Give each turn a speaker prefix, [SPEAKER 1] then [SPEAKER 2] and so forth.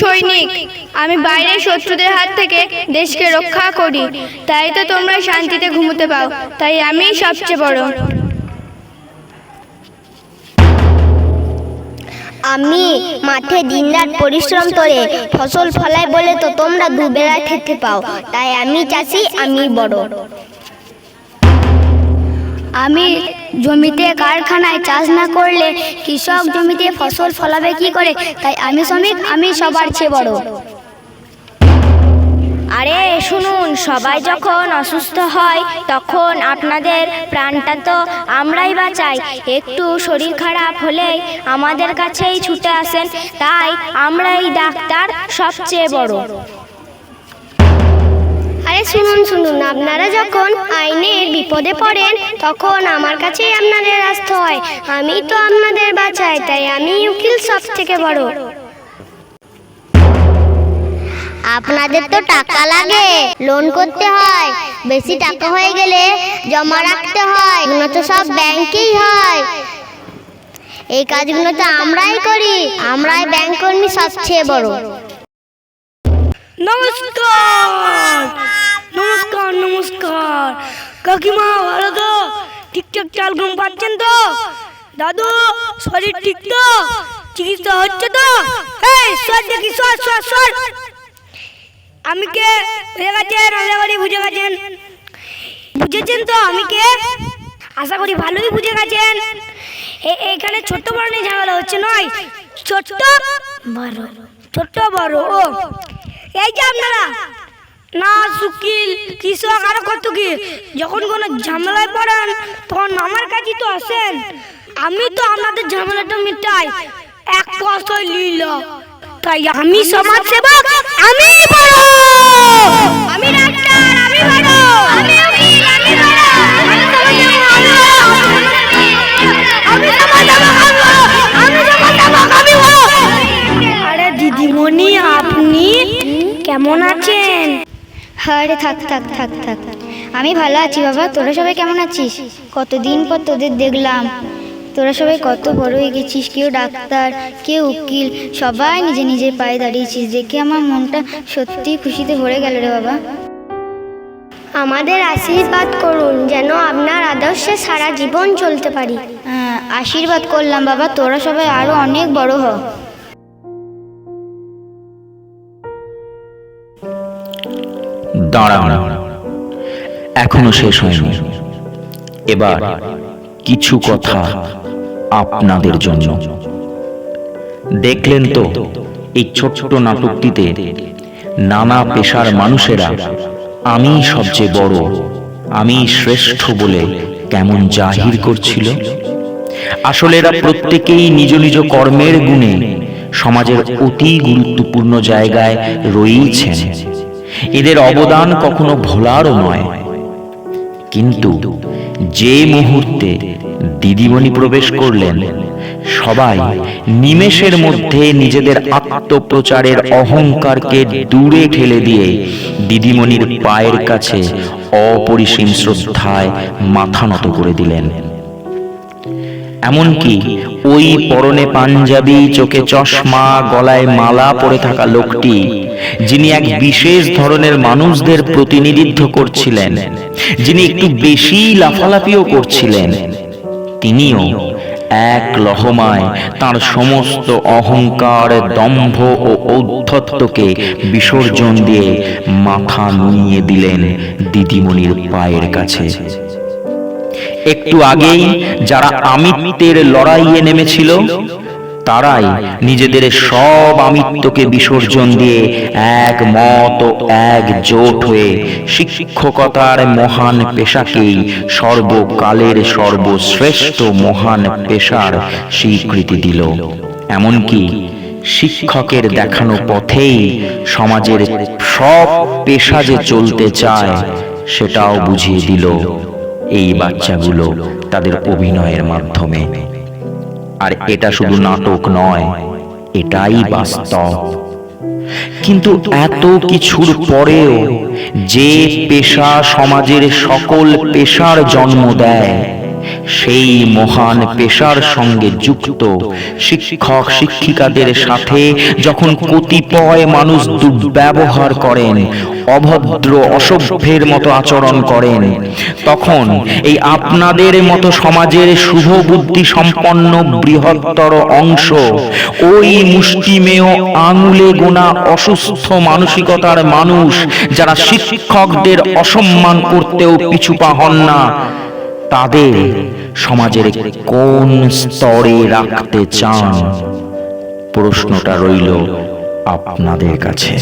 [SPEAKER 1] সৈনিক, আমি বাইরের শত্রুদের হাত থেকে দেশকে রক্ষা করি। তাই তো তোমরা শান্তিতে ঘুমোতে পাও। তাই আমি সবচেয়ে বড়।
[SPEAKER 2] আমি মাঠে দিনরাত পরিশ্রম করে ফসল ফলাই বলে তো তোমরা দুবেলা খেতে পাও। তাই আমি চাষি, আমি বড়। আমি জমিতে কারখানায় চাষ না করলে কৃষক জমিতে ফসল ফলাবে কি করে? তাই আমি শ্রমিক, আমি সবার চেয়ে বড়। আরে শুনুন, সবাই যখন অসুস্থ হয়, তখন আপনাদের প্রাণটা তো আমরাই বাঁচাই। একটু শরীর খারাপ হলেই আমাদের কাছেই ছুটে আসেন, তাই আমরাই ডাক্তার সবচেয়ে বড়। আরে শুনুন শুনুন, আপনারা যখন আইনের বিপদে পড়েন, তখন আমার কাছেই আপনাদের আসতে হয়। আমি তো আপনাদের বাঁচাই তাই আমি উকিল সব থেকে বড়। আপনাদের তো টাকা লাগে লোন করতে হয়। বেশি টাকা হয়ে গেলে জমা রাখতে হয় তো সব ব্যাংকেই হয়। এই কাজগুলো তো আমরাই করি, আমরাই ব্যাংক কর্মী সবচেয়ে বড়।
[SPEAKER 3] নমস্কার! নমস্কার নমস্কার। কাকিমা ভালো তো ঠিকঠাক চাল ঘুম পাচ্ছেন তো? দাদু, শরীর ঠিক তো? চিকিৎসা হচ্ছে তো? এই, সর দেখি, সর সর সর। আমি কে? বুঝে গেছেন আলাদা বাড়ি বুঝে গেছেন। বুঝেছেন তো আমি কে? আশা করি ভালোই বুঝে গেছেন। এখানে ছোট্ট বড় নিয়ে ঝামেলা হচ্ছে নয়। ছোট্ট বড়। ছোট্ট বড়, ও। এই যে আপনারা না সুকিল, কৃষক আরও কত কি যখন কোনো ঝামেলায় পড়েন, তখন আমার কাছে তো আসেন। আমি তো আপনাদের ঝামেলাটা মিটাই। এক পয়সায় লিল। তাই আমি সমাজ সেবক আমি বড়। আমি ডাক্তার, আমি বড়। আমি আমি বড়। আমি সমাজ সেবক আমি বড়। আমি আরে
[SPEAKER 2] থাক থাক থাক থাক। আমি ভালো আছি বাবা তোরা সবাই কেমন আছিস? কতদিন পর তোদের দেখলাম। তোরা সবাই কত বড় হয়ে গেছিস কেউ ডাক্তার কেউ উকিল সবাই নিজে নিজের পায়ে দাঁড়িয়েছিস। দেখে আমার মনটা সত্যি খুশিতে ভরে গেল রে বাবা। আমাদের আশীর্বাদ করুন যেন আপনার আদর্শে সারা জীবন চলতে পারি। আশীর্বাদ করলাম বাবা তোরা সবাই আরও অনেক বড় হ।
[SPEAKER 4] দাঁড়ান। এখনও শেষ হয়নি। এবার কিছু কথা আপনাদের জন্য। দেখলেন তো, এই ছোট্ট নাটকটিতে নানা পেশার মানুষেরা, আমি সবচেয়ে বড়, আমি শ্রেষ্ঠ বলে কেমন জাহির করছিল? আসলে এরা প্রত্যেকেই নিজ নিজ কর্মের গুণে সমাজের অতি গুরুত্বপূর্ণ জায়গায় রয়েছেন। এদের অবদান কখনো ভোলারও নয়। কিন্তু যে মুহূর্তে দিদিমণি প্রবেশ করলেন, সবাই নিমেষের মধ্যে নিজেদের আত্মপ্রচারের অহংকারকে দূরে ঠেলে দিয়ে দিদিমণির পায়ের কাছে অপরিসীম শ্রদ্ধায় মাথা নত করে দিলেন। এমনকি ওই পরনে পাঞ্জাবি, চোখে চশমা, গলায় মালা পরে থাকা লোকটি, যিনি এক বিশেষ ধরনের মানুষদের প্রতিনিধিত্ব করছিলেন, যিনি একটু বেশি লাফালাফিও করছিলেন। তিনিও এক লহমায় তার সমস্ত অহংকার, দম্ভ ও ঔদ্ধত্যকে বিসর্জন দিয়ে মাথা নুইয়ে দিলেন দিদিমণির পায়ের কাছে। একটু আগেই যারা আমিত্বের লড়াইয়ে নেমেছিল, তারাই নিজেদের সব আমিত্বকে বিসর্জন দিয়ে এক মত এক জোট হয়ে শিক্ষকতার মহান পেশাকেই সর্বকালের সর্বশ্রেষ্ঠ মহান পেশার স্বীকৃতি দিল। এমনকি শিক্ষকের দেখানো পথেই সমাজের সব পেশা যে চলতে চায়, সেটাও বুঝিয়ে দিল। এই বাচ্চাগুলো তাদের অভিনয়ের মাধ্যমে। আর এটা শুধু নাটক নয়, এটাই বাস্তব। কিন্তু এত কিছুর পরেও যে পেশা সমাজের সকল পেশার জন্ম দেয় সেই মহান পেশার সঙ্গে যুক্ত শিক্ষক শিক্ষিকাদের সাথে যখন কতিপয় মানুষ দুর্ব্যবহার করেন, অভদ্র অসভ্যের মতো আচরণ করেন, তখন এই আপনাদের মতো সমাজের শুভ বুদ্ধি সম্পন্ন বৃহত্তর অংশ ওই মুষ্টিমেয় আঙুলে গোনা অসুস্থ মানসিকতার মানুষ যারা শিক্ষকদের অসম্মান করতেও পিছুপা হন না। তাদের সমাজের কোন স্তরে রাখতে চান? প্রশ্নটা রইল আপনাদের কাছে।